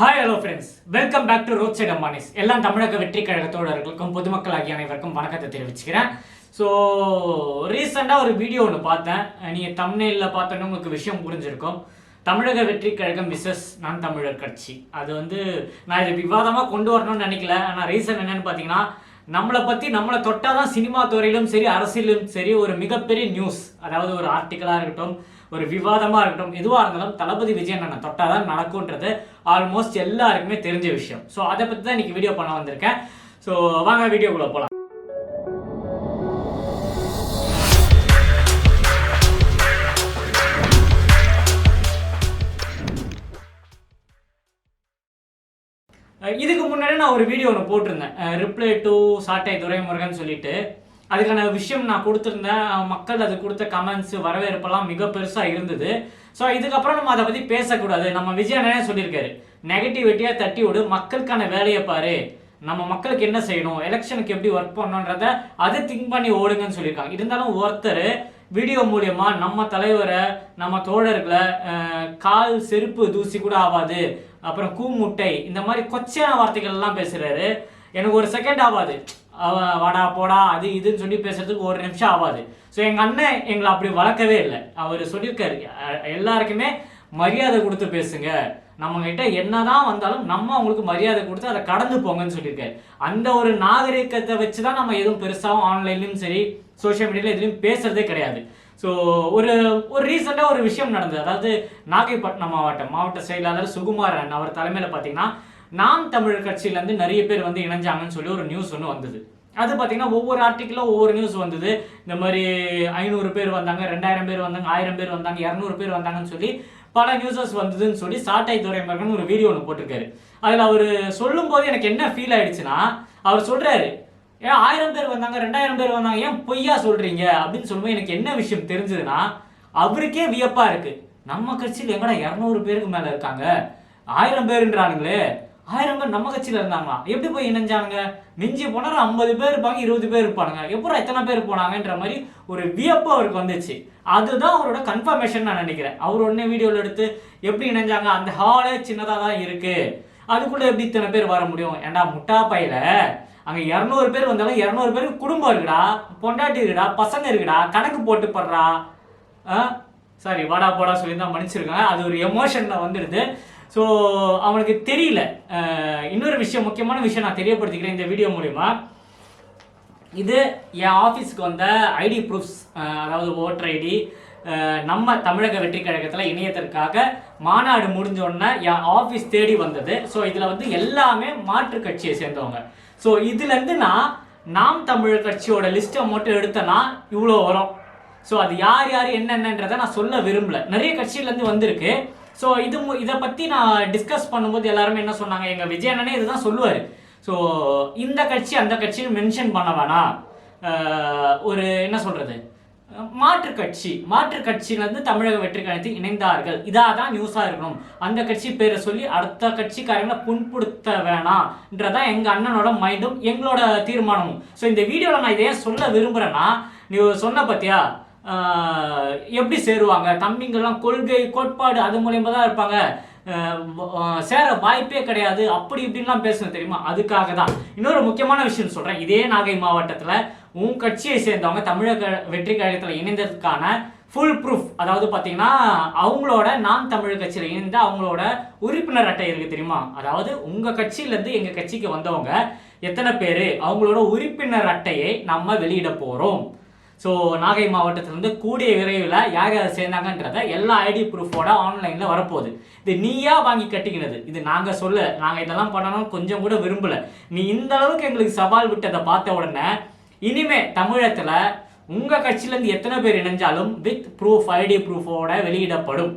Hi hello friends welcome back to road side Ambanis எல்லாம் தமிழக வெற்றி கழகத்தோடர்களுக்கும் பொதுமக்கள் ஆகிய அனைவருக்கும் வணக்கத்தை தெரிவிச்சுக்கிறேன். ஸோ ரீசெண்டாக ஒரு வீடியோ ஒன்று பார்த்தேன். நீங்கள் தமிழில் பார்த்தோன்னே உங்களுக்கு விஷயம் புரிஞ்சிருக்கும். தமிழக வெற்றி கழகம் விசஸ் நான் தமிழர் கட்சி. அது வந்து நான் இதை விவாதமாக கொண்டு வரணும்னு நினைக்கல. ஆனால் ரீசன் என்னன்னு பார்த்தீங்கன்னா நம்மளை பற்றி நம்மளை தொட்டால் தான் சினிமா துறையிலும் சரி அரசியலும் சரி ஒரு மிகப்பெரிய நியூஸ் அதாவது ஒரு ஆர்டிக்கலாக இருக்கட்டும் ஒரு விவாதமாக இருக்கட்டும் எதுவாக இருந்தாலும் தளபதி விஜயன் அண்ணன் தொட்டால் தான் நடக்கும்ன்றது ஆல்மோஸ்ட் எல்லாருக்குமே தெரிஞ்ச விஷயம். ஸோ அதை பற்றி தான் இன்னைக்கு வீடியோ பண்ண வந்திருக்கேன். ஸோ வாங்க வீடியோக்குள்ளே போகலாம் இதுக்கு முன்னாடி நான் ஒரு வீடியோ ஒன்று போட்டிருந்தேன். ரிப்ளை டு சாட்டை துரைமுருகன் சொல்லிட்டு. அதுக்கான விஷயம் நான் கொடுத்துருந்தேன். மக்கள் அது கொடுத்த கமெண்ட்ஸ் வரவேற்பெல்லாம் மிக பெருசாக இருந்தது. ஸோ இதுக்கப்புறம் நம்ம அதை பற்றி பேசக்கூடாது. நம்ம விஜய் அண்ணனே சொல்லியிருக்காரு. நெகட்டிவிட்டியாக தட்டி விடு. மக்களுக்கான வேலையை பாரு. நம்ம மக்களுக்கு என்ன செய்யணும்? எலெக்ஷனுக்கு எப்படி ஒர்க் பண்ணணுன்றத அதை திங்க் பண்ணி ஓடுங்கன்னு சொல்லியிருக்காங்க. இருந்தாலும் ஒருத்தர் வீடியோ மூலியமா நம்ம தலைவரை நம்ம தோழர்களை கால் செருப்பு தூசி கூட ஆகாது அப்புறம் கூமுட்டை இந்த மாதிரி கொச்சையான வார்த்தைகள் எல்லாம் பேசுறாரு. எனக்கு ஒரு செகண்ட் ஆகாது வாடா போடா அது இதுன்னு சொல்லி பேசுறதுக்கு ஒரு நிமிஷம் ஆகாது ஸோ எங்கள் அண்ணன் எங்களை அப்படி வளர்க்கவே இல்லை. அவர் சொல்லியிருக்காரு எல்லாருக்குமே மரியாதை கொடுத்து பேசுங்க. நம்மகிட்ட என்னதான் வந்தாலும் நம்ம அவங்களுக்கு மரியாதை கொடுத்து அதை கடந்து போங்கன்னு சொல்லியிருக்காரு. அந்த ஒரு நாகரிகத்தை வச்சு தான் நம்ம எதுவும் பெருசாகவும் ஆன்லைன்லையும் சரி சோஷியல் மீடியாவில் எதுலையும் பேசுறதே கிடையாது. ஸோ ஒரு ஒரு ரீசெண்டாக ஒரு விஷயம் நடந்தது. அதாவது நாகைப்பட்டினம் மாவட்டம் மாவட்ட செயலாளர் சுகுமாரன் அவர் தலைமையில் பார்த்தீங்கன்னா நாம் தமிழர் கட்சியிலேருந்து நிறைய பேர் வந்து இணைஞ்சாங்கன்னு சொல்லி ஒரு நியூஸ் ஒன்று வந்தது. அது பார்த்தீங்கன்னா ஒவ்வொரு ஆர்டிக்கிலும் ஒவ்வொரு நியூஸ் வந்தது. இந்த மாதிரி ஐநூறு பேர் வந்தாங்க ரெண்டாயிரம் பேர் வந்தாங்க ஆயிரம் பேர் வந்தாங்க இரநூறு பேர் வந்தாங்கன்னு சொல்லி பல நியூஸஸ் வந்ததுன்னு சொல்லி சாட்டை துறைமுருகன் ஒரு வீடியோ ஒன்று போட்டிருக்காரு. அதில் அவர் சொல்லும்போது எனக்கு என்ன ஃபீல் ஆயிடுச்சுன்னா அவர் சொல்கிறாரு ஏன் ஆயிரம் பேர் வந்தாங்க ரெண்டாயிரம் பேர் வந்தாங்க ஏன் பொய்யா சொல்கிறீங்க அப்படின்னு சொல்லும்போது எனக்கு என்ன விஷயம் தெரிஞ்சதுன்னா அவருக்கே வியப்பாக இருக்குது நம்ம கட்சியில் எங்கடா இரநூறு பேருக்கு மேலே இருக்காங்க? ஆயிரம் பேருன்றானுங்களே. ஆயிரம் பேர் நம்ம கட்சியில இருந்தாங்களா? எப்படி போய் இணைஞ்சானுங்க? மிஞ்சி போனா ஐம்பது பேர் இருப்பாங்க இருபது பேர் இருப்பானுங்க. எப்பறம் எத்தனை பேர் போனாங்கன்ற மாதிரி ஒரு வியப்பு அவருக்கு வந்துச்சு. அதுதான் அவரோட கன்ஃபர்மேஷன் நான் நினைக்கிறேன். அவர் உடனே வீடியோவில் எடுத்து எப்படி இணைஞ்சாங்க? அந்த ஹாலே சின்னதாக தான் இருக்கு. அதுக்குள்ள எப்படி இத்தனை பேர் வர முடியும்? ஏன்டா முட்டா பையில? அங்க இரநூறு பேர் வந்தாலும் இரநூறு பேருக்கு குடும்பம் இருக்குடா பொண்டாட்டி இருக்குடா பசங்க இருக்குடா கணக்கு போட்டு படுறா. சாரி வாடா போடா சொல்லி தான் மன்னிச்சிருக்காங்க. அது ஒரு எமோஷன்ல வந்துடுது. ஸோ அவனுக்கு தெரியல. இன்னொரு விஷயம் முக்கியமான விஷயம் நான் தெரியப்படுத்திக்கிறேன் இந்த வீடியோ மூலிமா இது என் ஆஃபீஸ்க்கு வந்த ஐடி ப்ரூஃப்ஸ் அதாவது ஓட்டர் ஐடி நம்ம தமிழக வெற்றி கழகத்தில் இணையத்திற்காக மாநாடு முடிஞ்ச உடனே என் ஆஃபீஸ் தேடி வந்தது. ஸோ இதில் வந்து எல்லாமே மாற்று கட்சியை சேர்ந்தவங்க. ஸோ இதுலேருந்து நான் நாம் தமிழர் கட்சியோட லிஸ்ட்டை மட்டும் எடுத்தேன்னா இவ்வளோ வரும். ஸோ அது யார் யார் என்னென்னன்றதை நான் சொல்ல விரும்பல. நிறைய கட்சியிலேருந்து வந்திருக்கு. ஸோ இது மு- இதை பற்றி நான் டிஸ்கஸ் பண்ணும்போது எல்லாருமே என்ன சொன்னாங்க? எங்கள் விஜய் அண்ணனே இதுதான் சொல்லுவார். ஸோ இந்த கட்சி அந்த கட்சின்னு மென்ஷன் பண்ண வேணாம். ஒரு என்ன சொல்கிறது மாற்று கட்சி மாற்று கட்சியிலேருந்து தமிழக வெற்றி கழகத்தில் இணைந்தார்கள். இதாக தான் நியூஸாக இருக்கணும். அந்த கட்சி பேரை சொல்லி அடுத்த கட்சிக்காரங்களை புண்படுத்த வேணாம்ன்றதான் எங்கள் அண்ணனோட மைண்டும் எங்களோட தீர்மானமும். ஸோ இந்த வீடியோவில் நான் இதை ஏன் சொல்ல விரும்புகிறேன்னா நீ சொன்ன பார்த்தியா எப்படி சேருவாங்க? தம்பிங்கெல்லாம் கொள்கை கோட்பாடு அது மூலயமா தான் இருப்பாங்க. சேர வாய்ப்பே கிடையாது. அப்படி இப்படின்லாம் பேசணும் தெரியுமா? அதுக்காக தான். இன்னொரு முக்கியமான விஷயம் சொல்றேன். இதே நாகை மாவட்டத்தில் உன் கட்சியை சேர்ந்தவங்க தமிழக வெற்றி கழகத்தில் இணைந்ததுக்கான ஃபுல் ப்ரூஃப் அதாவது பார்த்தீங்கன்னா அவங்களோட நாம் தமிழ் கட்சியில் இணைந்த அவங்களோட உறுப்பினர் அட்டை இருக்கு தெரியுமா? அதாவது உங்கள் கட்சியிலேருந்து எங்கள் கட்சிக்கு வந்தவங்க எத்தனை பேர் அவங்களோட உறுப்பினர் அட்டையை நம்ம வெளியிட போகிறோம் ஸோ நாகை மாவட்டத்திலிருந்து கூடிய விரைவில் யார் யார் சேர்ந்தாங்கன்றத எல்லா ஐடி ப்ரூஃபோட ஆன்லைனில் வரப்போகுது. இது நீயா வாங்கி கட்டிக்கினது. இது நாங்கள் சொல்ல நாங்கள் இதெல்லாம் பண்ணணும் கொஞ்சம் கூட விரும்பல. நீ இந்த அளவுக்கு எங்களுக்கு சவால் விட்டதை பார்த்த உடனே இனிமே தமிழகத்தில் உங்கள் கட்சியிலேருந்து எத்தனை பேர் இணைஞ்சாலும் வித் ப்ரூஃப் ஐடி ப்ரூஃபோட வெளியிடப்படும்.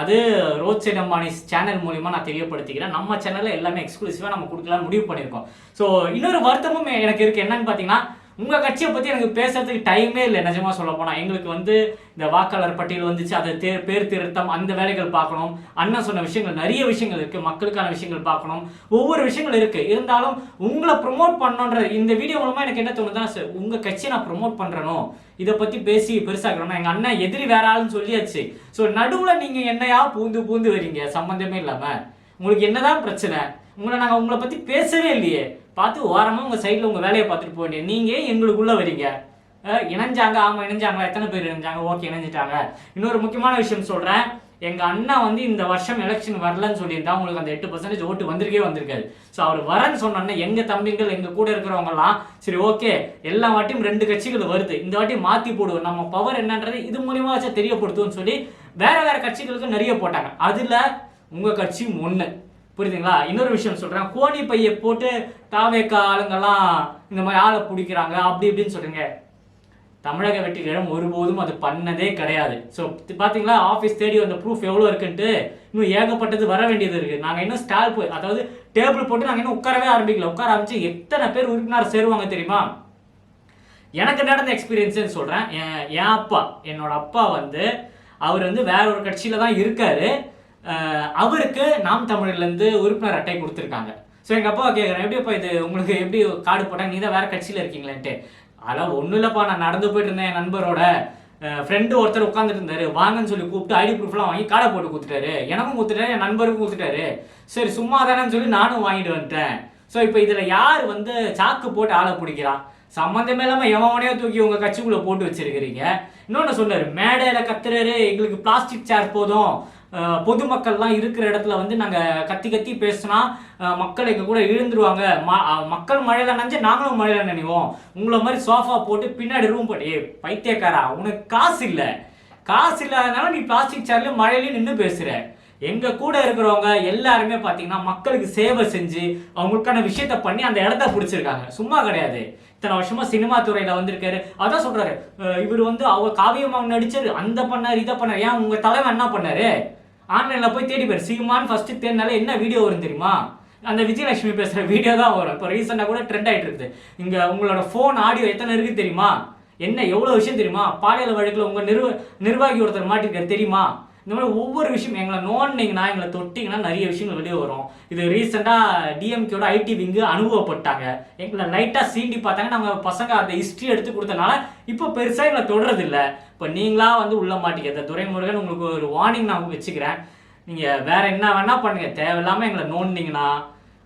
அது ரோட் சைட் அம்பானிஸ் சேனல் மூலிமா நான் தெரியப்படுத்திக்கிறேன். நம்ம சேனலில் எல்லாமே எக்ஸ்க்ளூசிவாக நம்ம கொடுக்கலாம் முடிவு பண்ணியிருக்கோம். ஸோ இன்னொரு வருத்தமும் எனக்கு இருக்குது என்னன்னு பார்த்தீங்கன்னா உங்கள் கட்சியை பற்றி எனக்கு பேசுறதுக்கு டைமே இல்லை நிஜமாக சொல்ல போனால் எங்களுக்கு வந்து இந்த வாக்காளர் பட்டியல் வந்துச்சு அதை தே பேர் திருத்தம் அந்த வேலைகள் பார்க்கணும். அண்ணன் சொன்ன விஷயங்கள் நிறைய விஷயங்கள் இருக்குது மக்களுக்கான விஷயங்கள் பார்க்கணும். ஒவ்வொரு விஷயங்கள் இருக்குது இருந்தாலும் உங்களை ப்ரொமோட் பண்ணணுன்ற இந்த வீடியோ மூலமாக எனக்கு என்ன தோணுதுன்னா சார் உங்கள் கட்சியை நான் ப்ரொமோட் பண்ணுறனோ இதை பற்றி பேசி பெருசாக்கணும் எங்கள் அண்ணன் எதிரி வேற ஆளுன்னு சொல்லியாச்சு. ஸோ நடுவில் நீங்கள் என்னையா பூந்து பூந்து வரீங்க? சம்மந்தமே இல்லாமல் உங்களுக்கு என்னதான் பிரச்சனை? உங்களை நாங்கள் உங்களை பற்றி பேசவே இல்லையே. பார்த்து ஓரமாக உங்கள் சைடில் உங்கள் வேலையை பார்த்துட்டு போயிட்டு நீங்கள் எங்களுக்குள்ளே வரீங்க? இணைஞ்சாங்க? ஆமாம் இணைஞ்சாங்களா எத்தனை பேர் இணைஞ்சாங்க? ஓகே இணைஞ்சிட்டாங்க. இன்னொரு முக்கியமான விஷயம் சொல்கிறேன் எங்கள் அண்ணா வந்து இந்த வருஷம் எலெக்ஷன் வரலன்னு சொல்லியிருந்தா உங்களுக்கு அந்த எட்டு பர்சன்டேஜ் ஓட்டு வந்திருக்கே வந்திருக்காது. ஸோ அவர் வரேன்னு சொன்னோன்னே எங்கள் தம்பிகள் எங்கள் கூட இருக்கிறவங்கலாம் சரி ஓகே எல்லா வாட்டியும் ரெண்டு கட்சிகள் வருது. இந்த வாட்டி மாற்றி போடுவோம். நம்ம பவர் என்னன்றது இது மூலியமாக வச்சு தெரியப்படுத்துவோம்னு சொல்லி வேற வேற கட்சிகளுக்கு நிறைய போட்டாங்க. அதில் உங்கள் கட்சியும் ஒன்று புரியுதுங்களா? இன்னொரு விஷயம் சொல்கிறேன் கோணி பையை போட்டு தாவேக்கா ஆளுங்கெல்லாம் இந்த மாதிரி ஆளை பிடிக்கிறாங்க அப்படி இப்படின்னு சொல்கிறீங்க தமிழக வெற்றிகரம் ஒருபோதும் அது பண்ணதே கிடையாது. ஸோ பார்த்தீங்களா ஆஃபீஸ் தேடி வந்த ப்ரூஃப் எவ்வளோ இருக்குன்ட்டு இன்னும் ஏகப்பட்டது வர வேண்டியது இருக்குது நாங்கள் இன்னும் ஸ்டால் போய் அதாவது டேபிள் போட்டு நாங்கள் இன்னும் உட்காரவே ஆரம்பிக்கல. உட்கார ஆரம்பிச்சு எத்தனை பேர் உறுப்பினர் சேருவாங்க தெரியுமா? எனக்கு நடந்த எக்ஸ்பீரியன்ஸ்னு சொல்கிறேன் என் அப்பா என்னோட அப்பா வந்து அவர் வந்து வேற ஒரு கட்சியில் தான் இருக்காரு. அவருக்கு நாம் தமிழ்லேருந்து உறுப்பினர் அட்டை கொடுத்துருக்காங்க. ஸோ எங்கள் அப்பா கேட்குறேன் எப்படிப்பா இது? உங்களுக்கு எப்படி கார்டு போட்டாங்க நீ தான் வேற கட்சியில் இருக்கீங்களேன்ட்டு. அதெல்லாம் ஒன்றும் இல்லைப்பா நான் நடந்து போயிட்டு இருந்தேன் என் நண்பரோட. ஃப்ரெண்டு ஒருத்தர் உட்காந்துட்டு இருந்தாரு. வாங்கன்னு சொல்லி கூப்பிட்டு ஐடி ப்ரூஃப்லாம் வாங்கி கார்டை போட்டு கொடுத்துட்டாரு. எனக்கும் கொடுத்துட்டாரு என் நண்பருக்கும் கொடுத்துட்டாரு. சரி சும்மா தானேன்னு சொல்லி நானும் வாங்கிட்டு வந்துட்டேன். ஸோ இப்போ இதில் யார் வந்து சாக்கு போட்டு ஆளை பிடிக்கிறான் சம்மந்தமே இல்லாமல் எவனையோ தூக்கி உங்கள் கட்சிக்குள்ளே போட்டு வச்சிருக்கிறீங்க. இன்னொன்று சொன்னார் மேடையில் கத்துறாரு எங்களுக்கு பிளாஸ்டிக் சேர் போதும். பொதுமக்கள்லாம் இருக்கிற இடத்துல வந்து நாங்கள் கத்தி கத்தி பேசினா மக்கள் எங்கள் கூட இழுந்துருவாங்க ம மக்கள் மழையில நினைஞ்சு நாங்களும் மழையில நினைவோம். உங்களை மாதிரி சோஃபா போட்டு பின்னாடி ரூம் போட்டு ஏ பைத்தியக்காரா உனக்கு காசு இல்லை. காசு இல்லாதனால நீ பிளாஸ்டிக் சேர்லையும் மழையிலையும் நின்று பேசுற. எங்கள் கூட இருக்கிறவங்க எல்லாருமே பார்த்தீங்கன்னா மக்களுக்கு சேவை செஞ்சு அவங்களுக்கான விஷயத்த பண்ணி அந்த இடத்த பிடிச்சிருக்காங்க. சும்மா கிடையாது. இத்தனை வருஷமா சினிமா துறையில வந்திருக்காரு. அதான் சொல்றாரு. இவர் வந்து அவர் காவியமாக நடிச்சாரு அந்த பண்ணார் இதை பண்ணார். ஏன் உங்க தலைவன் என்ன பண்ணாரு? ஆன்லைனில் போய் தேடி பாரு. சீமான் ஃபஸ்ட்டு தேடினால என்ன வீடியோ வரும் தெரியுமா? அந்த விஜயலட்சுமி பேசுகிற வீடியோ தான் வரும். இப்போ ரீசெண்டாக கூட ட்ரெண்ட் ஆகிட்டு இருக்குது. இங்கே உங்களோட ஃபோன் ஆடியோ எத்தனை இருக்குது தெரியுமா? என்ன எவ்வளோ விஷயம் தெரியுமா? பாலியல் வழக்கில் உங்கள் நிர்வ நிர்வாகி ஒருத்தர் மாட்டிருக்காரு தெரியுமா? இந்த மாதிரி ஒவ்வொரு விஷயம் எங்களை நோண்டிங்கன்னா எங்களை தொட்டிங்கன்னா நிறைய விஷயங்கள் வெளியே வரும். இது ரீசெண்டாக டிஎம்கேயோட ஐடி விங்கு அனுபவப்பட்டாங்க. எங்களை லைட்டாக சீண்டி பார்த்தாங்க. நம்ம பசங்க அந்த ஹிஸ்ட்ரி எடுத்து கொடுத்தனால இப்போ பெருசாக எங்களை தொடறது இப்போ நீங்களா வந்து உள்ள மாட்டிக்க துரைமுருகன் உங்களுக்கு ஒரு வார்னிங் நான் வச்சுக்கிறேன். நீங்கள் வேற என்ன வேணால் பண்ணுங்கள் தேவையில்லாமல் எங்களை நோண்டிங்கன்னா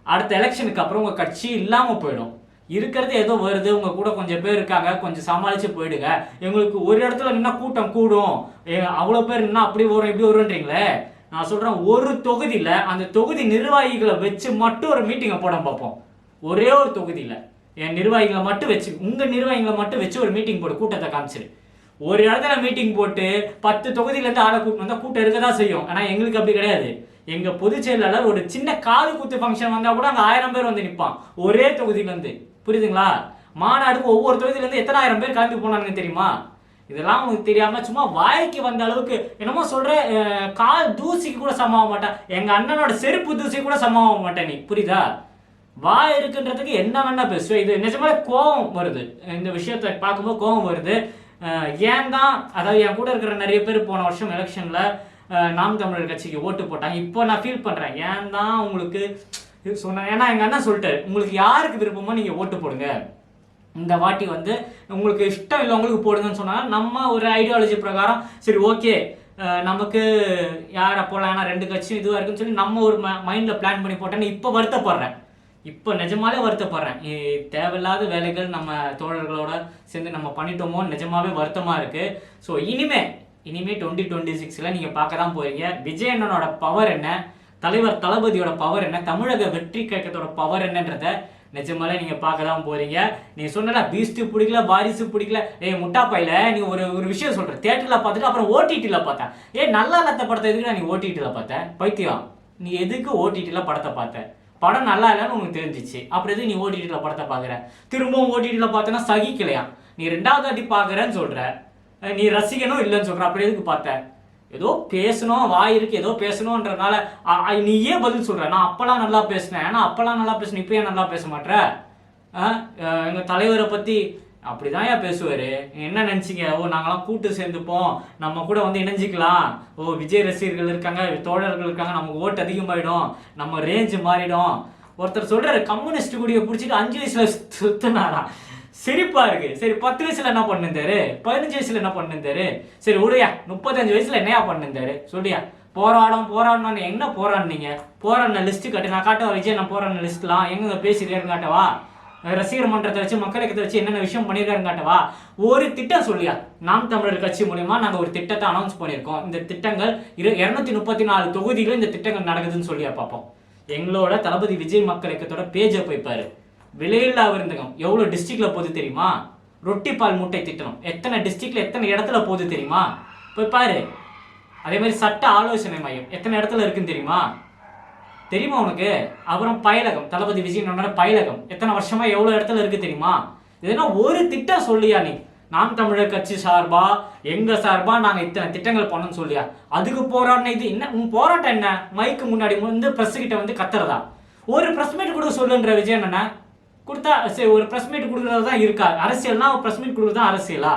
அடுத்த எலெக்ஷனுக்கு அப்புறம் உங்கள் கட்சி இல்லாமல் போயிடும். இருக்கிறது ஏதோ வருது உங்க கூட கொஞ்சம் பேர் இருக்காங்க கொஞ்சம் சமாளிச்சு போயிடுங்க. எங்களுக்கு ஒரு இடத்துல நின்னா கூட்டம் கூடும். ஏ- அவ்வளவு பேர் நின்னா அப்படி வரும் இப்படி வரும்ன்றீங்களே? நான் சொல்றேன் ஒரு தொகுதியில அந்த தொகுதி நிர்வாகிகளை வச்சு மட்டும் ஒரு மீட்டிங்கை போட பார்ப்போம். ஒரே ஒரு தொகுதியில. என் நிர்வாகிகளை மட்டும் வச்சு உங்க நிர்வாகிகளை மட்டும் வச்சு ஒரு மீட்டிங் போடு கூட்டத்தை காமிச்சிரு. ஒரு இடத்துல மீட்டிங் போட்டு பத்து தொகுதியில இருந்து ஆளை கூட்டம் வந்தா கூட்டம் இருக்க தான் செய்யும். ஆனா எங்களுக்கு அப்படி கிடையாது. எங்க பொதுச் செயலாளர் ஒரு சின்ன காது குத்து ஃபங்க்ஷன் வந்தா கூட அங்க ஆயிரம் பேர் வந்து நிற்பான் ஒரே தொகுதியில இருந்து புரியுதுங்களா? மாநாடுக்கு ஒவ்வொரு தொகுதியில இருந்து பேர் கலந்து போனாங்க தெரியுமா? இதெல்லாம் உங்களுக்கு தெரியாம சும்மா வாய்க்கு வந்த அளவுக்கு என்னமோ சொல்ற கால் தூசிக்கு கூட சமாவ மாட்டேன். எங்க அண்ணனோட செருப்பு தூசி கூட சமாவ மாட்டேன் நீ. புரியுதா? வாய் இருக்குன்றதுக்கு என்ன வேணா பேசுவேன் இது நிஜமாலே கோபம் வருது. இந்த விஷயத்த பார்க்கும்போது கோபம் வருது. ஏன் தான் அதாவது என் கூட இருக்கிற நிறைய பேர் போன வருஷம் எலெக்ஷன்ல நாம் தமிழர் கட்சிக்கு ஓட்டு போட்டாங்க. இப்போ நான் ஃபீல் பண்றேன். ஏன் தான் உங்களுக்கு இது சொன்னேன் ஏன்னா எங்கள் அண்ணன் சொல்லிட்டாரு உங்களுக்கு யாருக்கு விருப்பமோ நீங்கள் ஓட்டு போடுங்க. இந்த வாட்டி வந்து உங்களுக்கு இஷ்டம் இல்லை உங்களுக்கு போடுங்கன்னு சொன்னாங்க நம்ம ஒரு ஐடியாலஜி பிரகாரம் சரி ஓகே நமக்கு யாரை போடலாம் ஏன்னா ரெண்டு கட்சியும் இதுவாக இருக்குன்னு சொல்லி நம்ம ஒரு மைண்டில் பிளான் பண்ணி போட்டேன்னு இப்போ வருத்தப்படுறேன். இப்போ நிஜமாலே வருத்தப்படுறேன். தேவையில்லாத வேலைகள் நம்ம தோழர்களோட சேர்ந்து நம்ம பண்ணிட்டோமோ நிஜமாவே வருத்தமாக இருக்குது ஸோ இனிமே இனிமே டுவெண்ட்டி டுவெண்ட்டி சிக்ஸில் நீங்கள் பார்க்க தான் போகிறீங்க விஜய் அண்ணனோட பவர் என்ன? தலைவர் தளபதியோட பவர் என்ன? தமிழக வெற்றி கழகத்தோட பவர் என்னன்றத நிஜமாலே நீங்க பார்க்க தான் போறீங்க. நீ சொன்னா பீஸ்ட் பிடிக்கல வாரிசு பிடிக்கல. ஏ முட்டாப்பாயில நீ ஒரு ஒரு விஷயம் சொல்ற. தியேட்டர்ல பார்த்துட்டு அப்புறம் ஓடிடில பார்த்தேன். ஏ நல்லா இல்லாத படத்தை எதுக்கு நான் நீ ஓடிடியில் பார்த்தேன்? பைத்தியம். நீ எதுக்கு ஓடிடில படத்தை பார்த்த? படம் நல்லா இல்லைன்னு உனக்கு தெரிஞ்சிச்சு. அப்புறம் எதுக்கு நீ ஓடிடில படத்தை பார்க்குற? திரும்பவும் ஓடிடியில் பார்த்தேன்னா சகிக்கலையா நீ ரெண்டாவது வாட்டி பார்க்குறேன்னு சொல்ற. நீ ரசிகனும் இல்லைன்னு சொல்ற. அப்புறம் எதுக்கு பார்த்த? ஏதோ பேசணும் வாய் இருக்கு ஏதோ பேசணுன்றனால நீ ஏன் பதில் சொல்ற. நான் அப்பெல்லாம் நல்லா பேசினேன். ஏன்னா அப்பெல்லாம் நல்லா பேசினேன். இப்போ ஏன் நல்லா பேச மாட்ற? ஆ? தலைவரை பற்றி அப்படிதான் ஏன் பேசுவார். என்ன நினச்சிங்க? ஓ நாங்களாம் கூட்டு சேர்ந்துப்போம். நம்ம கூட வந்து இணைஞ்சிக்கலாம். ஓ விஜய் ரசிகர்கள் இருக்காங்க தோழர்கள் இருக்காங்க. நமக்கு ஓட்டு அதிகமாயிடும். நம்ம ரேஞ்சு மாறிடும். ஒருத்தர் சொல்கிறார் கம்யூனிஸ்ட் குடியை பிடிச்சிட்டு அஞ்சு வயசில் சுத்தினாரா சிரிப்பா இருக்கு. சரி பத்து வயசுல என்ன பண்ணிருந்தாரு? பதினஞ்சு வயசுல என்ன பண்ணிருந்தாரு? சரி விடுயா முப்பத்தஞ்சு வயசுல என்னையா பண்ணிருந்தாரு? சொல்லியா போராடம் போராடணும் என்ன போராடினீங்க? போராடின லிஸ்ட் கட்டு நான் காட்டுவா விஜய் நான் போராடின லிஸ்ட்லாம் எங்க பேசியிருக்காருன்னு காட்டவா ரசிகர் மன்றத்தை வச்சு மக்களுக்கு வச்சு என்னென்ன விஷயம் பண்ணியிருக்காருன்னு காட்டவா ஒரு திட்டம் சொல்லியா? நாம் தமிழர் கட்சி மூலியமா நாங்கள் ஒரு திட்டத்தை அனௌன்ஸ் பண்ணியிருக்கோம். இந்த திட்டங்கள் இரு இருநூத்தி முப்பத்தி நாலு தொகுதியிலும் இந்த திட்டங்கள் நடக்குதுன்னு சொல்லியா பார்ப்போம் எங்களோட தளபதி விஜய் மக்கள் இயக்கத்தோட பேஜை போய்ப்பாரு விலையில்லா விருந்தகம். எவ்வளோ டிஸ்ட்ரிக்டில் போகுது தெரியுமா? ரொட்டி பால் மூட்டை திட்டம் எத்தனை டிஸ்ட்ரிக்டில் எத்தனை இடத்துல போகுது தெரியுமா? போய் பாரு. அதே மாதிரி சட்ட ஆலோசனை மையம். எத்தனை இடத்துல இருக்குன்னு தெரியுமா? தெரியுமா உனக்கு? அப்புறம் பயலகம். தளபதி விஜய் பயலகம். எத்தனை வருஷமா எவ்வளோ இடத்துல இருக்கு தெரியுமா? இதெல்லாம் ஒரு திட்டம் சொல்லியா நீ? நாம் தமிழர் கட்சி சார்பா? எங்க சார்பா? நாங்க இத்தனை திட்டங்கள் பண்ணோம்னு சொல்லியா? அதுக்கு போராடின இது என்ன? உன் போராட்டம் என்ன? மைக்கு முன்னாடி வந்து பிரஸ் கிட்ட வந்து கத்துறதா? ஒரு பிரஸ் மீட் கொடுக்க சொல்லுன்ற விஜய் என்ன கொடுத்தா சரி ஒரு ப்ரெஸ் மீட் கொடுக்குறது தான் இருக்கா அரசியல்னா ப்ரெஸ் மீட் கொடுக்குறது தான் அரசியலா?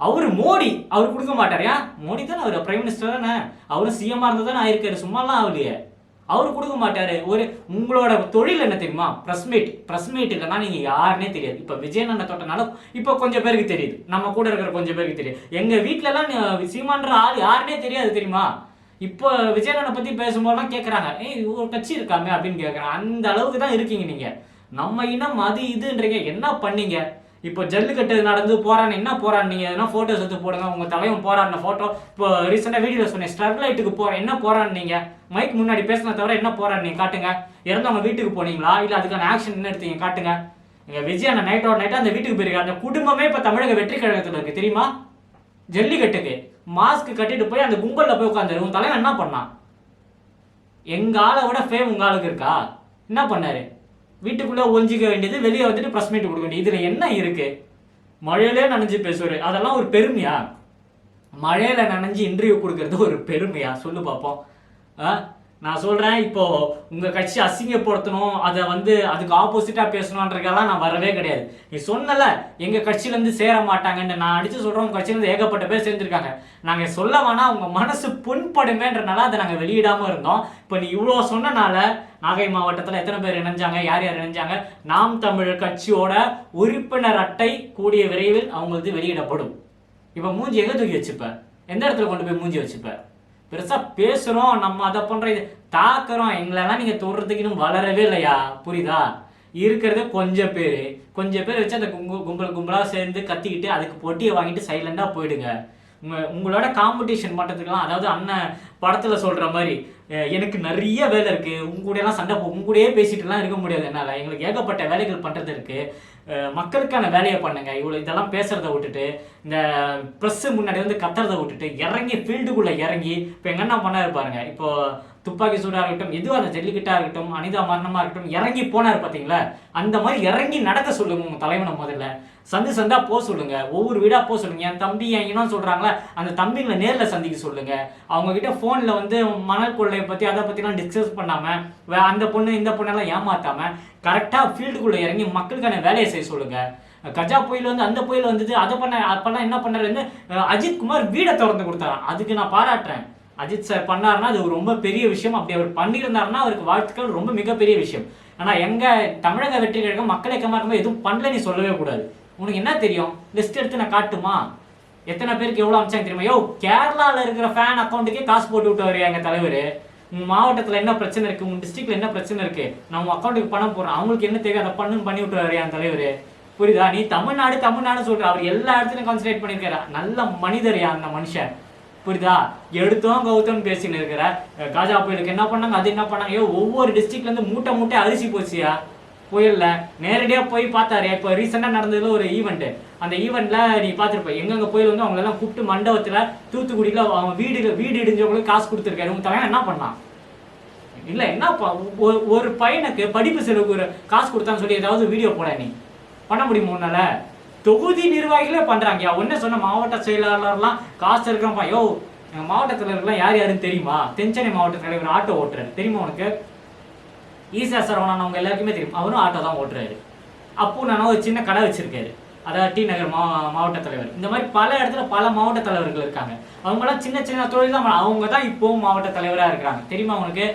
அவர் மோடி அவர் கொடுக்க மாட்டார். ஏன்? மோடி தானே அவர் பிரைம் மினிஸ்டர் தானே. அவரும் சிஎம்மா இருந்தால் தானே ஆயிருக்காரு. சும்மாலாம் ஆகலையே. அவர் கொடுக்க மாட்டாரு. ஒரு உங்களோட தொழில் என்ன தெரியுமா? ப்ரெஸ் மீட் ப்ரெஸ் மீட் இல்லைன்னா நீங்க யாருன்னே தெரியாது. இப்ப விஜய் அண்ணன் தொட்டனால இப்ப கொஞ்சம் பேருக்கு தெரியுது. நம்ம கூட இருக்கிற கொஞ்சம் பேருக்கு தெரியும் எங்க வீட்டிலலாம் எல்லாம் சீமான்ற ஆள் யாருனே தெரியாது தெரியுமா? இப்போ விஜயண்ணனை பத்தி பேசும்போதெல்லாம் கேட்குறாங்க ஏய் ஒரு கட்சி இருக்காமே அப்படின்னு கேக்குறாங்க. அந்த அளவுக்கு தான் இருக்கீங்க நீங்க. நம்ம இனம் அது இதுன்றீங்க. என்ன பண்ணீங்க? இப்போ ஜல்லிக்கட்டு நடந்து போறான்னு என்ன போராடினீங்க எதனா போட்டோஸ் எடுத்து போடுங்க. உங்க தலைவன் போராடின போட்டோ இப்போ ரீசெண்டாக வீடியோ சொன்னேன் ஸ்டர்லைட்டுக்கு போற என்ன போராடினீங்க மைக் முன்னாடி பேசின தவிர என்ன போராடினீங்க காட்டுங்க. இறந்தவங்க வீட்டுக்கு போனீங்களா? இல்ல அதுக்கான ஆக்ஷன் என்ன எடுத்தீங்க? காட்டுங்க. எங்கள் விஜய் அந்த நைட்டோட நைட் அந்த வீட்டுக்கு போயிருக்காரு. அந்த குடும்பமே இப்ப தமிழக வெற்றி கழகத்துல இருக்கு. தெரியுமா? ஜல்லிக்கட்டுக்கு மாஸ்க் கட்டிட்டு போய் அந்த கும்பல்ல போய் உட்காந்துரு உன் தலைவன் என்ன பண்ணான்? எங்க ஆளை விட ஃபேம் உங்க ஆளுக்கு இருக்கா? என்ன பண்ணாரு? வீட்டுக்குள்ளே ஒழிஞ்சிக்க வேண்டியது வெளியே வந்துட்டு ப்ரெஸ் மீட் கொடுக்க வேண்டியது. இதில் என்ன இருக்கு? மழையிலே நனைஞ்சு பேசுவார். அதெல்லாம் ஒரு பெருமையா? மழையில நனைஞ்சு இன்டர்வியூ கொடுக்கறது ஒரு பெருமையா? சொல்லு பார்ப்போம் ஆ? நான் சொல்றேன் இப்போ உங்க கட்சி அசிங்கப்படுத்தணும் அதை வந்து அதுக்கு ஆப்போசிட்டா பேசணுன்றதெல்லாம் நான் வரவே கிடையாது. நீ சொன்னல எங்க கட்சியில இருந்து சேர மாட்டாங்கன்னு நான் அடிச்சு சொல்றேன் உங்க கட்சியில இருந்து ஏகப்பட்ட பேர் சேர்ந்திருக்காங்க. நாங்க சொல்ல வேணா உங்க மனசு புண்படுமேன்றனால அதை நாங்க வெளியிடாம இருந்தோம். இப்போ நீ இவ்வளோ சொன்னனால நாகை மாவட்டத்தில் எத்தனை பேர் இணைஞ்சாங்க யார் யார் இணைஞ்சாங்க? நாம் தமிழர் கட்சியோட உறுப்பினர் அட்டை கூடிய விரைவில் அவங்களுக்கு வெளியிடப்படும். இப்போ மூஞ்சி எங்க தூக்கி வச்சுப்ப? எந்த இடத்துல கொண்டு போய் மூஞ்சி வச்சுப்பேன் பெருசாக பேசுகிறோம் நம்ம அதை பண்ணுற இது. தாக்குறோம். எங்களெல்லாம் நீங்கள் தொடுறதுக்கு இன்னும் வளரவே இல்லையா? புரியுதா? இருக்கிறது கொஞ்சம் பேர். கொஞ்சம் பேர் வச்சு அந்த கும்பு கும்பல் கும்பலாக சேர்ந்து கத்திக்கிட்டு அதுக்கு பொட்டியை வாங்கிட்டு சைலண்டாக போயிடுங்க. உங்கள் உங்களோட காம்படிஷன் பண்ணுறதுக்கெல்லாம் அதாவது அண்ணன் படத்தில் சொல்கிற மாதிரி எனக்கு நிறைய வேலை இருக்குது உங்க கூட சண்டை போ உங்க கூடயே பேசிட்டுலாம் இருக்க முடியாது என்னால். எங்களுக்கு ஏகப்பட்ட வேலைகள் பண்ணுறது இருக்குது மக்களுக்கான வேலையை பண்ணுங்க. இவ்வளோ இதெல்லாம் பேசுகிறத விட்டுட்டு இந்த ப்ரெஸ்ஸு முன்னாடி வந்து கத்துறதை விட்டுட்டு இறங்கி ஃபீல்டுக்குள்ளே இறங்கி இப்போ எங்கள் அண்ணா பண்ணாரு பாருங்க. இப்போ துப்பாக்கி சூடாக இருக்கட்டும் எதுவும் அந்த ஜல்லிக்கட்டாக இருக்கட்டும் அனிதா மரணமாக இருக்கட்டும் இறங்கி போனார் பார்த்தீங்களா அந்த மாதிரி இறங்கி நடக்க சொல்லுங்க உங்கள் தலைவனை முதல்ல. சந்து சந்தா போக சொல்லுங்க. ஒவ்வொரு வீடாக போக சொல்லுங்க. என் தம்பி என் இனம் சொல்றாங்களா? அந்த தம்பிங்களை நேரில் சந்திக்க சொல்லுங்க. அவங்கக்கிட்ட ஃபோனில் வந்து மணல் கொள்ளையை பற்றி அதை பற்றிலாம் டிஸ்கஸ் பண்ணாமல் வே- அந்த பொண்ணு இந்த பொண்ணெல்லாம் ஏமாற்றாமல் கரெக்டாக ஃபீல்டுக்குள்ளே இறங்கி மக்களுக்கான வேலையை செய்ய சொல்லுங்க. கஜா புயல் வந்து அந்த புயல் வந்தது அதை பண்ண அப்பெல்லாம் என்ன பண்ணுறதுன்னு வந்து அஜித் குமார் வீடை திறந்து கொடுத்தாரான் அதுக்கு நான் பாராட்டுறேன். அஜித் சார் பண்ணாருன்னா அது ரொம்ப பெரிய விஷயம். அப்படி அவர் பண்ணியிருந்தாருன்னா அவருக்கு வாழ்த்துக்கள் ரொம்ப மிகப்பெரிய விஷயம். ஆனால் எங்கள் தமிழக வெற்றி கழகம் மக்களை இயக்கமா இருக்கும்போது எதுவும் பண்ணல நீ சொல்லவே கூடாது. உனக்கு என்ன தெரியும்? லிஸ்ட் எடுத்து நான் காட்டுமா? எத்தனை பேருக்கு எவ்வளோ அமிச்சாங்க தெரியுமா? யோ கேரளாவில் இருக்கிற ஃபேன் அக்கௌண்ட்டுக்கே காசு போட்டு விட்டவர் எங்கள் தலைவர். உங்கள் மாவட்டத்தில் என்ன பிரச்சனை இருக்குது உங்கள் டிஸ்ட்ரிக்ட்ல என்ன பிரச்சனை இருக்குது நான் அக்கௌண்ட்டுக்கு பணம் போடுறேன். அவங்களுக்கு என்ன தேவை? அதை பண்ணுன்னு பண்ணி விட்டுவாரு என் தலைவர். புரியுதா? நீ தமிழ்நாடு தமிழ்நாடு சொல்கிற அவர் எல்லா இடத்துலையும் கான்சன்ட்ரேட் பண்ணியிருக்காரு. நல்ல மனிதர் அந்த மனுஷன். புரியுதா? எடுத்தோம் கௌதம் பேசின்னு இருக்கிற காஜா புயலுக்கு என்ன பண்ணாங்க? அது என்ன பண்ணாங்க? ஏ ஒவ்வொரு டிஸ்ட்ரிக்ட்ல இருந்து மூட்டை மூட்டை அரிசி போச்சியா? புயல்ல. நேரடியாக போய் பார்த்தாரு. இப்போ ரீசெண்டாக நடந்ததுல ஒரு ஈவெண்ட் அந்த ஈவெண்ட்ல நீ பார்த்துருப்ப எங்கெங்க புயல் வந்து அவங்க எல்லாம் கூப்பிட்டு மண்டபத்தில் தூத்துக்குடியில் அவங்க வீடு வீடு இடிஞ்சவங்களுக்கு காசு கொடுத்துருக்காரு. உங்க தலைவன் என்ன பண்ணான்? இல்லை என்னப்பா ஒரு- ஒரு பையனுக்கு படிப்பு செலவுக்கு ஒரு காசு கொடுத்தான்னு சொல்லி ஏதாவது வீடியோ போட நீ. பண்ண முடியுமா உன்னால? தொகுதி நிர்வாகிகளே பண்றாங்க. ஒன்னே சொன்ன மாவட்ட செயலாளர்லாம் காசு இருக்கிறப்பா யோ எங்க மாவட்ட தலைவர்லாம் யார் யாருன்னு தெரியுமா? தென்சென்னை மாவட்ட தலைவர் ஆட்டோ ஓட்டுறாரு. தெரியுமா உனக்கு? ஈசா சரவணன் அவங்க எல்லாருக்குமே தெரியும். அவரும் ஆட்டோ தான் ஓட்டுறாரு. அப்போ நான் ஒரு சின்ன கடை வச்சிருக்காரு. அதாவது டி நகர் மா மாவட்ட தலைவர். இந்த மாதிரி பல இடத்துல பல மாவட்ட தலைவர்கள் இருக்காங்க. அவங்களாம் சின்ன சின்ன தொழில் தான் அவங்க தான் இப்போவும் மாவட்ட தலைவராக இருக்கிறாங்க. தெரியுமா உனக்கு?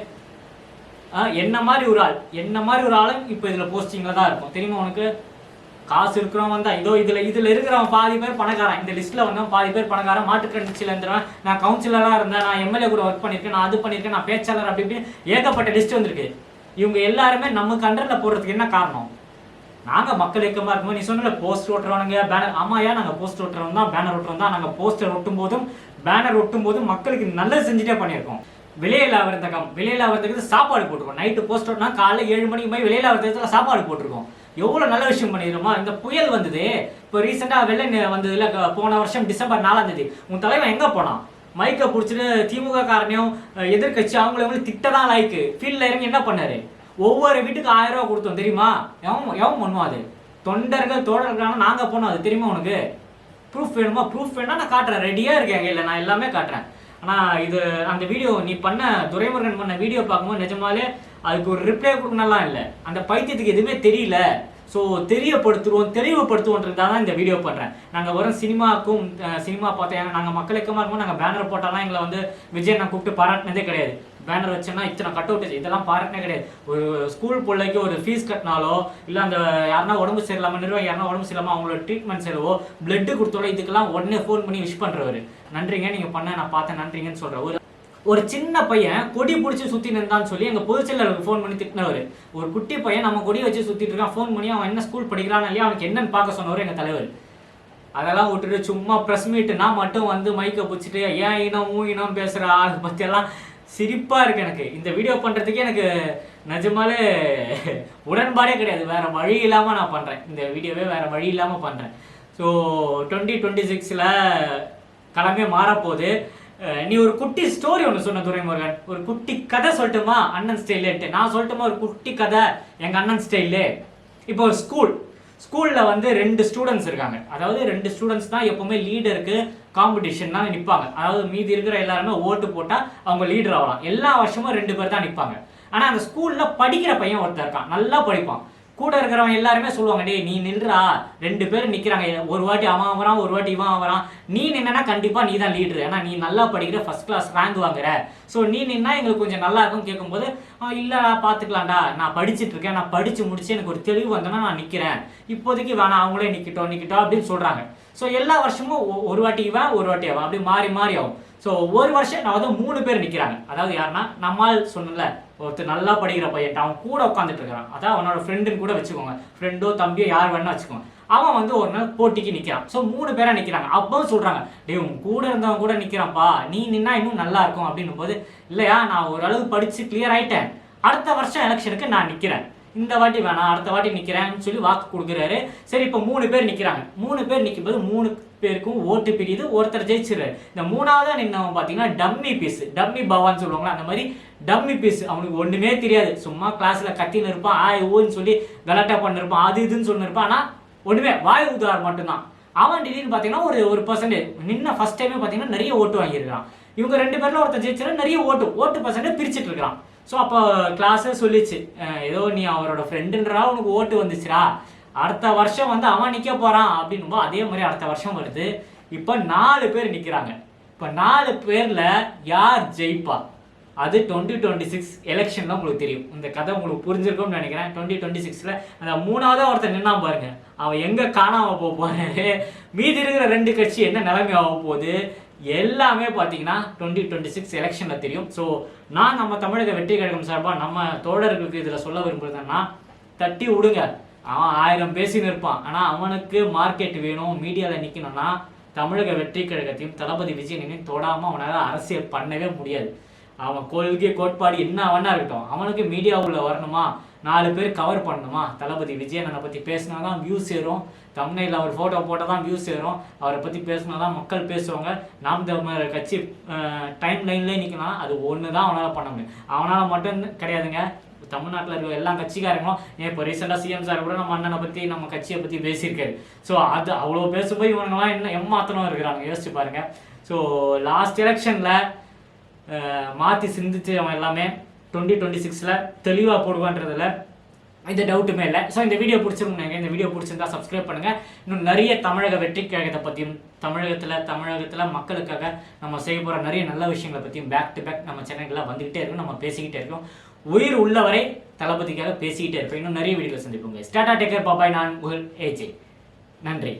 ஆ, என்ன மாதிரி ஒரு ஆள்? என்ன மாதிரி ஒரு ஆளும் இப்போ இதில் போஸ்டிங்கில் தான் இருக்கும். தெரியுமா உனக்கு? காசு இருக்கிறவன் வந்தா இதோ இதுல இதுல இருக்கிறவன் பாதி பேர் பணக்காரன். இந்த லிஸ்ட்ல வந்தவன் பாதி பேர் பணக்காரன். மாட்டுக்கட்சியில இருந்தவன். நான் கவுன்சிலரா இருந்தேன். நான் எம்எல்ஏ கூட ஒர்க் பண்ணிருக்கேன். நான் அது பண்ணிருக்கேன். நான் பேச்சாளர் அப்படி இப்படி ஏகப்பட்ட லிஸ்ட் வந்திருக்கு. இவங்க எல்லாருமே நம்ம கண்டர்ல போடுறதுக்கு என்ன காரணம்? நாங்க மக்கள் இயக்கமா இருக்கும்போது நீ சொன்ன போஸ்டர் ஓட்டுறவனுங்க பேனர் ஆமாயா நாங்க போஸ்டர் ஒட்டுறோம் தான் பேனர் ஓட்டுறோம் தான். நாங்க போஸ்டர் ஒட்டும் போதும் பேனர் ஒட்டும் போதும் மக்களுக்கு நல்லது செஞ்சுட்டே பண்ணியிருக்கோம். விலையில்லா விருந்தகம் விலையில்லா விருந்தகத்துக்கு சாப்பாடு போட்டிருக்கோம். நைட்டு போஸ்ட் ஓட்டினா காலைல ஏழு மணிக்கு போய் விலையில்லா விருந்தகத்துல சாப்பாடு போட்டிருக்கோம். எவ்வளோ நல்ல விஷயம் பண்ணிடுமா இந்த புயல் வந்தது. இப்போ ரீசெண்டாக வெள்ளை நி- வந்ததுல போன வருஷம் டிசம்பர் நாலாம் தேதி. உன் தலைவன் எங்கே போனான்? மைக்கை பிடிச்சிட்டு திமுக காரனையும் எதிர்கட்சி அவங்கள இவங்களும் திட்டதான் லாய்க்கு ஃபீல்டில் இறங்கி என்ன பண்ணாரு? ஒவ்வொரு வீட்டுக்கு ஆயிரம் ரூபா கொடுத்தோம் தெரியுமா? எவன் எவன் பண்ணுவான் அது? தொண்டர்கள் தோழர்களான நாங்கள் போனோம் அது தெரியுமா உனக்கு? ப்ரூஃப் வேணுமா? ப்ரூஃப் வேணா நான் காட்டுறேன். ரெடியாக இருக்கேன் கையில. நான் எல்லாமே காட்டுறேன். ஆனால் இது அந்த வீடியோ நீ பண்ண துரைமுருகன் பண்ண வீடியோ பார்க்கும்போது நிஜமாலே அதுக்கு ஒரு ரிப்ளை கொடுக்கணும்லாம் இல்லை. அந்த பைத்தியத்துக்கு எதுவுமே தெரியல. ஸோ தெரியப்படுத்துவோம் தெளிவுபடுத்துவோன்றது தான் இந்த வீடியோ பண்ணுறேன் நாங்கள் வரும் சினிமாவுக்கும் சினிமா பார்த்தேன் நாங்கள் மக்களுக்கமாக இருக்கும் நாங்கள் பேனர் போட்டாலாம் எங்களை வந்து விஜய் நான் கூப்பிட்டு பாராட்டினதே கிடையாது. பேனர் வச்சோன்னா இத்தனை கட் அவுட் இதெல்லாம் பாராட்டினே கிடையாது. ஒரு ஸ்கூல் பிள்ளைக்கு ஒரு ஃபீஸ் கட்டினாலோ இல்லை அந்த யாருன்னா உடம்பு சரியில்லாமல் நிறுவனம் யாருன்னா உடம்பு சரியில்லாமல் அவங்களோட ட்ரீட்மெண்ட் செலவோ பிளட்டு கொடுத்தோட இதுக்கெல்லாம் உடனே ஃபோன் பண்ணி விஷ் பண்ணுறவர் நன்றிங்க நீங்கள் பண்ண நான் பார்த்தேன் நன்றிங்கன்னு சொல்கிற ஒரு ஒரு சின்ன பையன் கொடி பிடிச்சி சுத்தி நின்றான்னு சொல்லி எங்க பொதுச் செயலருக்கு ஃபோன் பண்ணி திட்டினவர். ஒரு குட்டி பையன் நம்ம கொடி வச்சு சுத்திட்டு இருக்கான். ஃபோன் பண்ணி அவன் என்ன ஸ்கூல் படிக்கிறான் இல்லையா அவனுக்கு என்னன்னு பார்க்க சொன்னவர் எங்க தலைவர். அதெல்லாம் விட்டுட்டு சும்மா ப்ரெஸ் மீட் நான் மட்டும் வந்து மைக்கை பிடிச்சிட்டு ஏன் இனம் ஊ இனம் பேசுற ஆள்? பற்றியெல்லாம் சிரிப்பா இருக்கு எனக்கு. இந்த வீடியோ பண்றதுக்கே எனக்கு நிஜமாலே உடன்பாடே கிடையாது. வேற வழி இல்லாம நான் பண்றேன். இந்த வீடியோவே வேற வழி இல்லாம பண்றேன். ஸோ டுவெண்ட்டி டுவெண்ட்டி சிக்ஸில் கிளம்பே மாறப்போகுது. நீ ஒரு குட்டி ஸ்டோரி ஒன்று சொன்ன துரைமுருகன். ஒரு குட்டி கதை சொல்லட்டுமா? அண்ணன் ஸ்டைலுன்ட்டு நான் சொல்லட்டுமா ஒரு குட்டி கதை? எங்கள் அண்ணன் ஸ்டைலு இப்போ ஒரு ஸ்கூல் ஸ்கூலில் வந்து ரெண்டு ஸ்டூடெண்ட்ஸ் இருக்காங்க. அதாவது ரெண்டு ஸ்டூடெண்ட்ஸ் தான் எப்போவுமே லீடருக்கு காம்படிஷன் தான் நிற்பாங்க அதாவது மீதி இருக்கிற எல்லாருமே ஓட்டு போட்டால் அவங்க லீடர் ஆகலாம். எல்லா வருஷமும் ரெண்டு பேர் தான் நிற்பாங்க ஆனால் அந்த ஸ்கூலில் படிக்கிற பையன் ஒருத்தன் இருக்கான். நல்லா படிப்பான். கூட இருக்கிறவங்க எல்லாருமே சொல்லுவாங்க டே நீ நின்றா ரெண்டு பேரும் நிற்கிறாங்க ஒரு வாட்டி அவன் வரான் ஒரு வாட்டி இவன் வரான் நீ நின்னா கண்டிப்பாக நீ தான் லீடரு ஏன்னா நீ நல்லா படிக்கிற ஃபர்ஸ்ட் கிளாஸ் ரேங்க் வாங்குற. ஸோ நீ நின்னா எங்களுக்கு கொஞ்சம் நல்லா இருக்கும் கேட்கும்போது இல்லை பார்த்துக்கலாம்டா நான் படிச்சுட்டு இருக்கேன். நான் படிச்சு முடிச்சு எனக்கு ஒரு தெளிவு வந்தோன்னா நான் நிற்கிறேன் இப்போதைக்கு வேணாம் அவங்களே நிற்கிட்டோம் நிற்கிட்டோம் அப்படின்னு சொல்கிறாங்க ஸோ எல்லா வருஷமும் ஒரு வாட்டி இவன் ஒரு வாட்டி அவன். அப்படி மாறி மாறி ஆகும். ஸோ ஒரு வருஷம் நான் வந்து மூணு பேர் நிற்கிறாங்க அதாவது யாருன்னா நம்மால் சொன்னல ஒருத்தர் நல்லா படிக்கிற பையன் அவன் கூட உட்காந்துட்டு இருக்கிறான். அதான் அவனோட ஃப்ரெண்டுன்னு கூட வச்சுக்கோங்க. ஃப்ரெண்டோ தம்பியோ யார் வேணா வச்சுக்கோங்க. அவன் வந்து ஒரு நாள் போட்டிக்கு நிற்கிறான் ஸோ மூணு பேராக நிற்கிறாங்க அப்பவும் சொல்கிறாங்க டே உன் கூட இருந்தவன் கூட நிற்கிறான்ப்பா நீ நின்னா இன்னும் நல்லா இருக்கும். அப்படின்னும் போது இல்லையா நான் ஓரளவு படித்து கிளியர் ஆயிட்டேன். அடுத்த வருஷம் எலெக்ஷனுக்கு நான் நிற்கிறேன் இந்த வாட்டி வேணாம் அடுத்த வாட்டி நிற்கிறேன்னு சொல்லி வாக்கு கொடுக்குறாரு. சரி இப்போ மூணு பேர் நிக்கிறாங்க. மூணு பேர் நிற்கும்போது மூணு பேருக்கும் ஓட்டு பிரியுது ஒருத்தர் ஜெயிச்சிடுறாரு. இந்த மூணாவதா நின்னவன் பார்த்தீங்கன்னா டம்மி பீஸ் டம்மி பவான்னு சொல்லுவாங்களா அந்த மாதிரி டம்மி பீஸ். அவனுக்கு ஒண்ணுமே தெரியாது. சும்மா கிளாஸ்ல கத்தின்னு இருப்பான் ஆய் ஓன்னு சொல்லி விளாட்டா பண்ணிருப்பான் அது இதுன்னு சொல்லிருப்பான். ஆனா ஒண்ணுமே வாய் உதார் மட்டும்தான். அவன் திடீர்னு பார்த்தீங்கன்னா ஒரு ஒரு பர்சன்டேஜ் நின்ன ஃபர்ஸ்ட் டைமே பார்த்தீங்கன்னா நிறைய ஓட்டு வாங்கியிருக்கான். இவங்க ரெண்டு பேரில் ஒருத்தர் ஜெயிச்சிட நிறைய ஓட்டு ஓட்டு பர்சன்டேஜ் பிரிச்சுட்டு இருக்கான். ஸோ அப்போ கிளாஸே சொல்லிச்சு. ஏதோ நீ அவரோட ஃப்ரெண்டுன்றா உனக்கு ஓட்டு வந்துச்சுரா அடுத்த வருஷம் வந்து அவன் நிற்க போறான். அப்படின்னும் அதே மாதிரி அடுத்த வருஷம் வருது. இப்போ நாலு பேர் நிற்கிறாங்க இப்போ நாலு பேரில் யார் ஜெயிப்பா? அது டுவெண்ட்டி டுவெண்ட்டி சிக்ஸ் எலெக்ஷன்ல உங்களுக்கு தெரியும். இந்த கதை உங்களுக்கு புரிஞ்சிருக்கும்னு நினைக்கிறேன். டுவெண்ட்டி டுவெண்ட்டி சிக்ஸில் அந்த மூணாவது ஒருத்தர் நின்னா பாருங்க. அவன் எங்கே காணாமல் போக போறாரு? மீதி இருக்கிற ரெண்டு கட்சி என்ன நிலைமை ஆக போகுது? எல்லாமே பார்த்தீங்கன்னா டுவெண்ட்டி டுவெண்ட்டி சிக்ஸ் எலெக்ஷனில் தெரியும். ஸோ நான் நம்ம தமிழக வெற்றி கழகம் சார்பாக நம்ம தோழர்களுக்கு இதில் சொல்ல விரும்புறதுன்னா தட்டி விடுங்க. அவன் ஆயிரம் பேசின்னு இருப்பான் ஆனால் அவனுக்கு மார்க்கெட் வேணும் மீடியாவில் நிற்கணும்னா தமிழக வெற்றி கழகத்தையும் தளபதி விஜயனையும் தொடாமல் அவனால் அரசியல் பண்ணவே முடியாது. அவன் கொள்கை கோட்பாடு என்ன அவனாக இருக்கட்டும். அவனுக்கு மீடியா வரணுமா? நாலு பேர் கவர் பண்ணணுமா? தளபதி விஜயனனை பற்றி பேசினா தான் வியூஸ் ஏறும் தமிழில் அவர் ஃபோட்டோ போட்டால் தான் வியூஸ் ஏறும். அவரை பற்றி பேசினா தான் மக்கள் பேசுவாங்க. நாம் தமிழர் கட்சி டைம் லைன்லேயே நிற்கலாம் அது ஒன்று தான் அவனால் பண்ண முடியும். அவனால் மட்டும் கிடையாதுங்க. தமிழ்நாட்டில் இருக்க எல்லா கட்சிக்காரங்களும் ஏன் இப்போ ரீசெண்டாக சிஎம் சார் கூட நம்ம அண்ணனை பற்றி நம்ம கட்சியை பற்றி பேசியிருக்காரு. ஸோ அது அவ்வளோ பேசும்போது இவங்கெல்லாம் என்ன எம்மாத்தனம் இருக்கிறாங்க யோசிச்சு பாருங்க. ஸோ லாஸ்ட் எலெக்ஷனில் மாற்றி சிந்திச்சு அவன் எல்லாமே டுவெண்ட்டி டுவெண்ட்டி சிக்ஸில் தெளிவாக போடுவான்றதுல எந்த டவுட்டுமே இல்லை. ஸோ இந்த வீடியோ பிடிச்சிருந்தாங்க இந்த வீடியோ பிடிச்சிருந்தா சப்ஸ்கிரைப் பண்ணுங்கள் இன்னும் நிறைய தமிழக வெற்றி கழகத்தை பற்றியும் தமிழகத்தில் தமிழகத்தில் மக்களுக்காக நம்ம செய்ய போகிற நிறைய நல்ல விஷயங்களை பற்றியும் பேக் டு பேக் நம்ம சேனல்களில் வந்துக்கிட்டே இருக்கும் நம்ம பேசிக்கிட்டே இருக்கோம் உயிர் உள்ளவரை தளபதிக்காக பேசிக்கிட்டே இருப்போம். இன்னும் நிறைய வீடியோவில் சந்திப்போங்க ஸ்டாட்டா டேக்கர் பாபாய் நான் உங்கள் ஏஜே நன்றி.